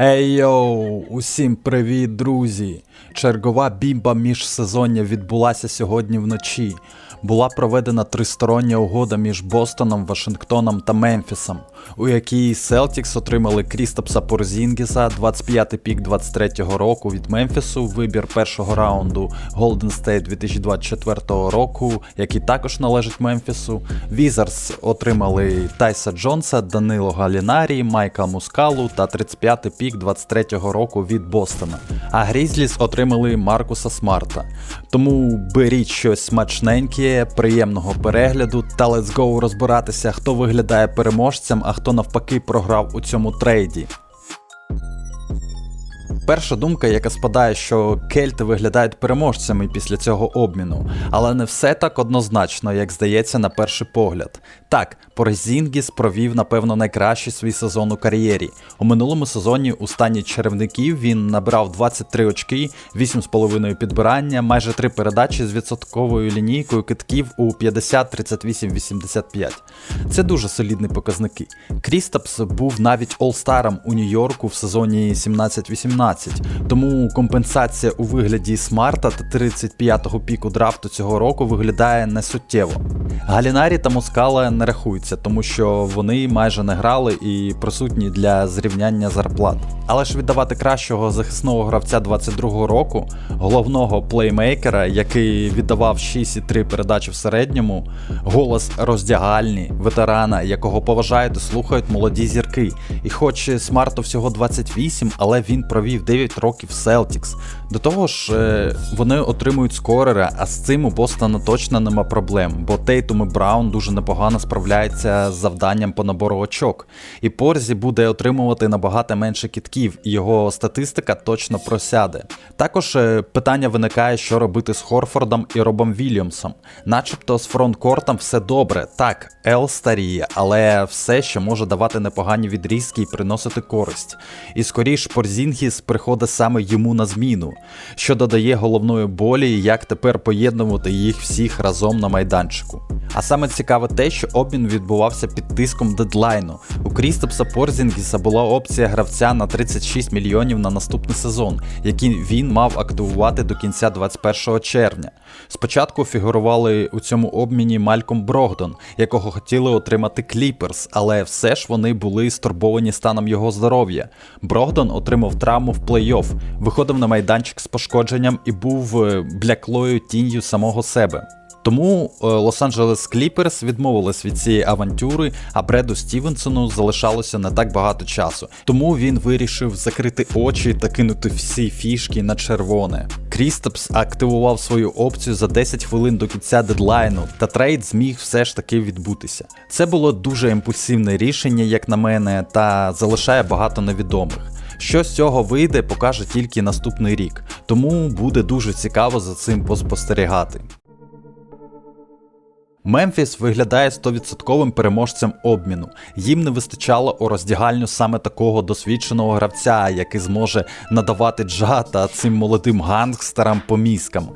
Ей йоу, усім привіт, друзі! Чергова бімба міжсезоння відбулася сьогодні вночі. Була проведена тристороння угода між Бостоном, Вашингтоном та Мемфісом, у якій Celtics отримали Крістопса Порзінгіса, 25-й пік 23-го року від Мемфісу, вибір першого раунду Golden State 2024 року, який також належить Мемфісу. Візарс отримали Тайса Джонса, Данило Галінарі, Майка Мускалу та 35-й пік 23-го року від Бостона. А Грізліс отримали Маркуса Смарта. Тому беріть щось смачненьке, приємного перегляду та let's go розбиратися, хто виглядає переможцем, а хто навпаки програв у цьому трейді. Перша думка, яка спадає, що кельти виглядають переможцями після цього обміну, але не все так однозначно, як здається на перший погляд. Так, Порзінгіс провів, напевно, найкращий свій сезон у кар'єрі. У минулому сезоні у стані черевників він набрав 23 очки, 8,5 підбирання, майже 3 передачі з відсотковою лінійкою китків у 50, 38, 85. Це дуже солідні показники. Крістапс був навіть олстаром у Нью-Йорку в сезоні 17-18. Тому компенсація у вигляді смарта та 35-го піку драфту цього року виглядає несуттєво. Галінарі та Мускала не рахуються, тому що вони майже не грали і присутні для зрівняння зарплат. Але ж віддавати кращого захисного гравця 22-го року, головного плеймейкера, який віддавав 6,3 передачі в середньому, голос роздягальні, ветерана, якого поважають і слухають молоді зірки. І хоч Смарту всього 28, але він провів 9 років в Celtics. До того ж, е, вони отримують скорера, а з цим у Бостона точно нема проблем, бо Тейтум і Браун дуже непогано справляються з завданням по набору очок. І Порзі буде отримувати набагато менше кітків, і його статистика точно просяде. Також е, питання виникає, що робити з Хорфордом і Робом Вільямсом. Начебто з фронткортом все добре. Так, Ел старіє, але все ще може давати непогані відрізки і приносити користь. І скоріш Порзінгіс приходить саме йому на зміну, що додає головної болі, як тепер поєднувати їх всіх разом на майданчику. А саме цікаве те, що обмін відбувався під тиском дедлайну. У Крістопса Порзінгіса була опція гравця на 36 мільйонів на наступний сезон, який він мав активувати до кінця 21 червня. Спочатку фігурували у цьому обміні Мальком Брогдон, якого хотіли отримати Кліперс, але все ж вони були стурбовані станом його здоров'я. Брогдон отримав травму в плей-офф, виходив на майданчик з пошкодженням і був е, бляклою тінню самого себе. Тому е, Лос-Анджелес Кліперс відмовились від цієї авантюри, а Бреду Стівенсону залишалося не так багато часу. Тому він вирішив закрити очі та кинути всі фішки на червоне. Крістопс активував свою опцію за 10 хвилин до кінця дедлайну, та трейд зміг все ж таки відбутися. Це було дуже імпульсивне рішення, як на мене, та залишає багато невідомих. Що з цього вийде, покаже тільки наступний рік, тому буде дуже цікаво за цим поспостерігати. Мемфіс виглядає 100% переможцем обміну. Їм не вистачало у роздягальню саме такого досвідченого гравця, який зможе надавати джата цим молодим гангстерам по мізкам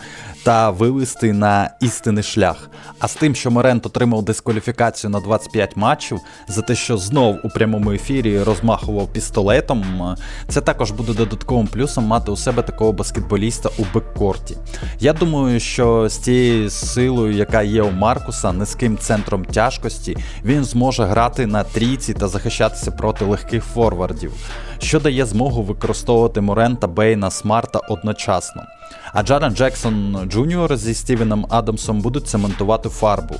та вивести на істинний шлях. А з тим, що Морент отримав дискваліфікацію на 25 матчів за те, що знов у прямому ефірі розмахував пістолетом, це також буде додатковим плюсом мати у себе такого баскетболіста у беккорті. Я думаю, що з тією силою, яка є у Маркуса, низьким центром тяжкості, він зможе грати на трійці та захищатися проти легких форвардів, що дає змогу використовувати Морента, Бейна, Смарта одночасно. А Джарен Джексон Джуніор зі Стівеном Адамсом будуть цементувати фарбу.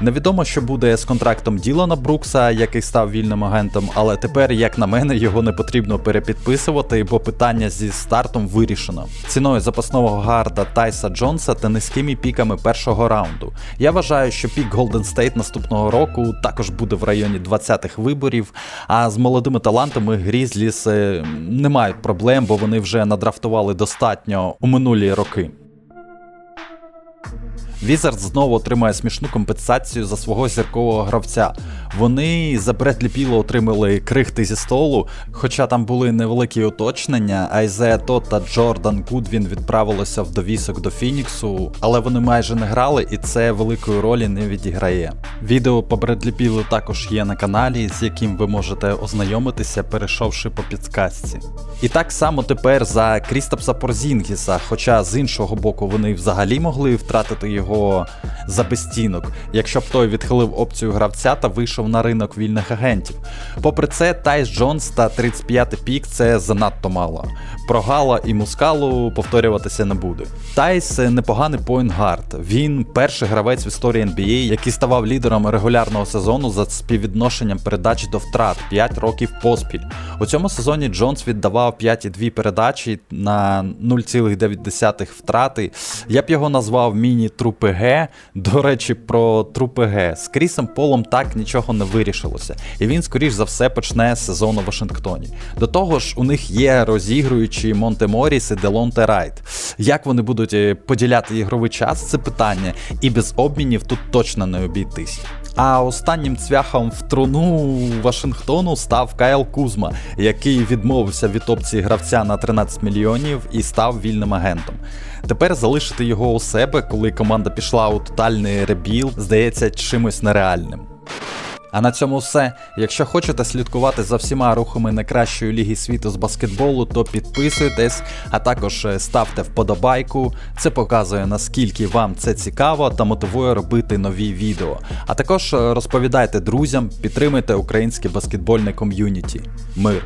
Невідомо, що буде з контрактом Ділана Брукса, який став вільним агентом, але тепер, як на мене, його не потрібно перепідписувати, бо питання зі стартом вирішено. Ціною запасного гарда Тайса Джонса та низькими піками першого раунду. Я вважаю, що пік Golden State наступного року також буде в районі 20-х виборів. А з молодими талантами Грізліс е, не мають проблем, бо вони вже надрафтували достатньо у минулі роки. Візард знову отримає смішну компенсацію за свого зіркового гравця. Вони за Бредлі Піло отримали крихти зі столу, хоча там були невеликі уточнення. Айзея Тот та Джордан Гудвін відправилися в довісок до Фініксу, але вони майже не грали, і це великої ролі не відіграє. Відео по Бредлі Пілу також є на каналі, з яким ви можете ознайомитися, перейшовши по підсказці. І так само тепер за Крістапса Порзінгіса, хоча з іншого боку вони взагалі могли втратити його за безцінок, якщо б той відхилив опцію гравця та вийшов на ринок вільних агентів. Попри це, Тайс Джонс та 35 пік це занадто мало. Про Гала і Мускалу повторюватися не буде. Тайс непоганий поінгард. Він перший гравець в історії NBA, який ставав лідером регулярного сезону за співвідношенням передач до втрат 5 років поспіль. У цьому сезоні Джонс віддавав 5,2 передачі на 0,9 втрати. Я б його назвав міні-трупи Г. До речі, про трупи Г. З Крісом Полом так нічого не вирішилося, і він, скоріш за все, почне сезон у Вашингтоні. До того ж, у них є розігруючі Монте Моріс і Делонте Райт. Як вони будуть е, поділяти ігровий час, це питання, і без обмінів тут точно не обійтись. А останнім цвяхом в труну Вашингтону став Кайл Кузма, який відмовився від опції гравця на 13 мільйонів і став вільним агентом. Тепер залишити його у себе, коли команда пішла у тотальний ребіл, здається чимось нереальним. А на цьому все. Якщо хочете слідкувати за всіма рухами найкращої ліги світу з баскетболу, то підписуйтесь, а також е, ставте вподобайку. Це показує наскільки вам це цікаво та мотивує робити нові відео. А також е, розповідайте друзям, підтримайте українське баскетбольне ком'юніті. Мир!